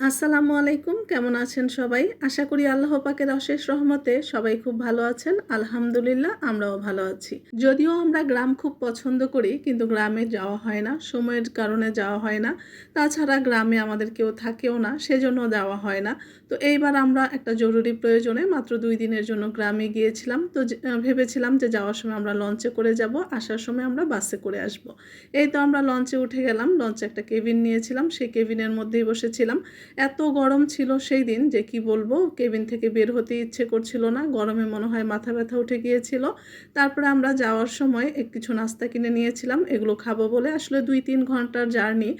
আসসালামু আলাইকুম, কেমন আছেন সবাই? আশা করি আল্লাহ পাকের অশেষ রহমতে সবাই খুব ভালো আছেন। আলহামদুলিল্লাহ, আমরাও ভালো আছি। যদিও আমরা গ্রাম খুব পছন্দ করি, কিন্তু গ্রামে যাওয়া হয় না, সময়ের কারণে যাওয়া হয় না। তাছাড়া গ্রামে আমাদের কেউ থাকেও না, সেজন্য যাওয়া হয় না। তো এইবার আমরা একটা জরুরি প্রয়োজনে মাত্র দুই দিনের জন্য গ্রামে গিয়েছিলাম। তো ভেবেছিলাম যে যাওয়ার সময় আমরা লঞ্চে করে যাব, আসার সময় আমরা বাসে করে আসব। এই তো আমরা লঞ্চে উঠে গেলাম, লঞ্চে একটা কেবিন নিয়েছিলাম। সেই কেবিনের মধ্যেই বসেছিলাম। এত গরম ছিল সেই দিন যে কি বলব, কেবিন থেকে বের হতে ইচ্ছে করছিল না, গরমে মনে হয় মাথা ব্যথা উঠে গিয়েছিল। তারপরে আমরা যাওয়ার সময় কিছু নাস্তা কিনে নিয়েছিলাম, এগুলো খাব বলে আসলে দুই তিন ঘণ্টার জার্নি।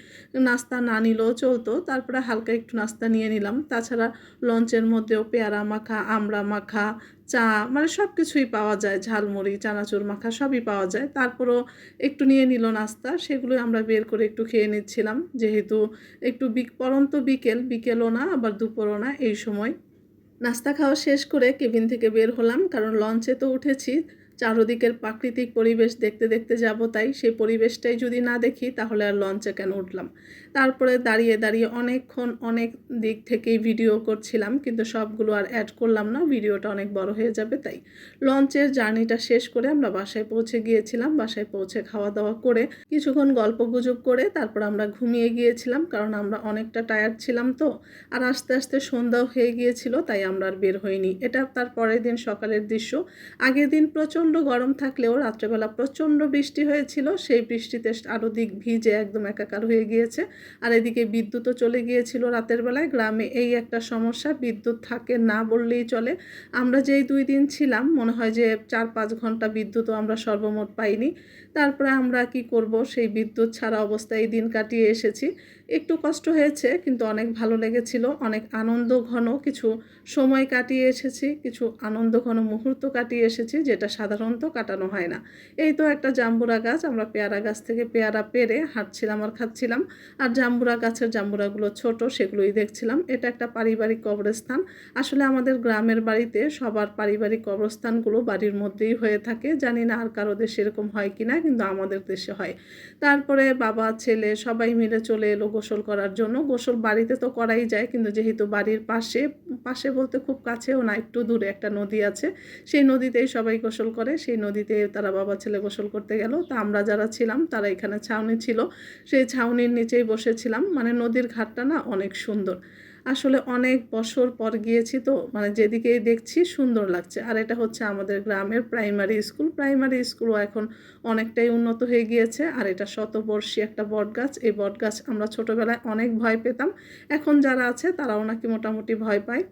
নাস্তা না নিলেও চলতো, তারপরে হালকা একটু নাস্তা নিয়ে নিলাম। তাছাড়া লঞ্চের মধ্যেও পেয়ারা মাখা, আমড়া মাখা চা মানে সব কিছুই পাওয়া যায়, ঝালমুড়ি, চানাচুর, মাখা সবই পাওয়া যায়। তারপরও একটু নিয়ে নিল নাস্তা সেগুলো আমরা বের করে একটু খেয়ে নিচ্ছিলাম। যেহেতু একটু বিক, পরন্ত বিকেল, বিকেলও না, আবার দুপুরও না, এই সময়। নাস্তা খাওয়া শেষ করে কেবিন থেকে বের হলাম, কারণ লঞ্চে তো উঠেছি। চারদিকের প্রাকৃতিক পরিবেশ দেখতে দেখতে যাব তাই সেই পরিবেশটাই যদি না দেখি তাহলে আর লঞ্চে কেন উঠলাম? তারপরে দাঁড়িয়ে দাঁড়িয়ে অনেকক্ষণ অনেক দিক থেকেই ভিডিও করছিলাম কিন্তু সবগুলো আর অ্যাড করলাম না, ভিডিওটা অনেক বড় হয়ে যাবে তাই। লঞ্চের জার্নিটা শেষ করে আমরা বাসায় পৌঁছে গিয়েছিলাম, বাসায় পৌঁছে খাওয়া দাওয়া করে কিছুক্ষণ গল্প গুজব করে তারপর আমরা ঘুমিয়ে গিয়েছিলাম কারণ আমরা অনেকটা টায়ার্ড ছিলাম তো আর আস্তে আস্তে সন্ধ্যাও হয়ে গিয়েছিল তাই আমরা আর বের হইনি। এটা তার পরের দিন সকালের দৃশ্য। আগের দিন প্রচণ্ড গরম থাকলেও রাত্রেবেলা প্রচণ্ড বৃষ্টি হয়েছিল, সেই বৃষ্টিতে আরও দিক ভিজে একদম একাকার হয়ে গিয়েছে। আর এদিকে বিদ্যুৎও চলে গিয়েছিল রাতের বেলায়। গ্রামে এই একটা সমস্যা, বিদ্যুৎ থাকে না বললেই চলে। আমরা যেই দুই দিন ছিলাম, মনে হয় যে চার পাঁচ ঘণ্টা বিদ্যুৎও আমরা সর্বমোট পাইনি। তারপরে আমরা কি করব, সেই বিদ্যুৎ ছাড়া অবস্থায় দিন কাটিয়ে এসেছি। একটু কষ্ট হয়েছে, কিন্তু অনেক ভালো লেগেছিল। অনেক আনন্দ ঘন কিছু সময় কাটিয়ে এসেছি, কিছু আনন্দ ঘন মুহূর্ত কাটিয়ে এসেছি, যেটা সাধারণত কাটানো হয় না। এই তো একটা জাম্বুরা গাছ, আমরা পেয়ারা গাছ থেকে পেয়ারা পেরে হাঁটছিলাম আর খাচ্ছিলাম। আর জাম্বুরা গাছের জাম্বুরাগুলো ছোট, সেগুলোই দেখছিলাম। এটা একটা পারিবারিক কবরস্থান। আসলে আমাদের গ্রামের বাড়িতে সবার পারিবারিক কবরস্থানগুলো বাড়ির মধ্যেই হয়ে থাকে। জানি না আর কারও দেশে এরকম হয় কি না কিন্তু আমাদের দেশে হয়। তারপরে বাবা, ছেলে সবাই মিলে চলে এলো গোসল করার জন্য। গোসল বাড়িতে তো করাই যায়, কিন্তু যেহেতু বাড়ির পাশে পাশে বলতে খুব কাছেও না, একটু দূরে একটা নদী আছে। সেই নদীতেই সবাই গোসল করে, সেই নদীতে তারা বাবা ছেলে গোসল করতে গেল। তা আমরা যারা ছিলাম, তারা এখানে ছাউনি ছিল। সেই ছাউনির নিচেই বসেছিলাম। মানে নদীর ঘাটটা না অনেক সুন্দর। আসলে অনেক বছর পর গিয়েছি তো মানে যেদিকেই দেখছি সুন্দর লাগছে। আর এটা হচ্ছে আমাদের গ্রামের প্রাইমারি স্কুল প্রাইমারি স্কুলও এখন অনেকটাই উন্নত হয়ে গিয়েছে। আর এটা শতবর্ষী একটা বটগাছ। এই বটগাছ আমরা ছোটোবেলায় অনেক ভয় পেতাম। এখন যারা আছে, তারাও নাকি মোটামুটি ভয় পায়।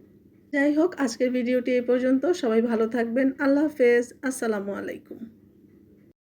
যাই হোক, আজকের ভিডিওটি এই পর্যন্ত। সবাই ভালো থাকবেন। আল্লাহ হাফেজ। আসসালামু আলাইকুম।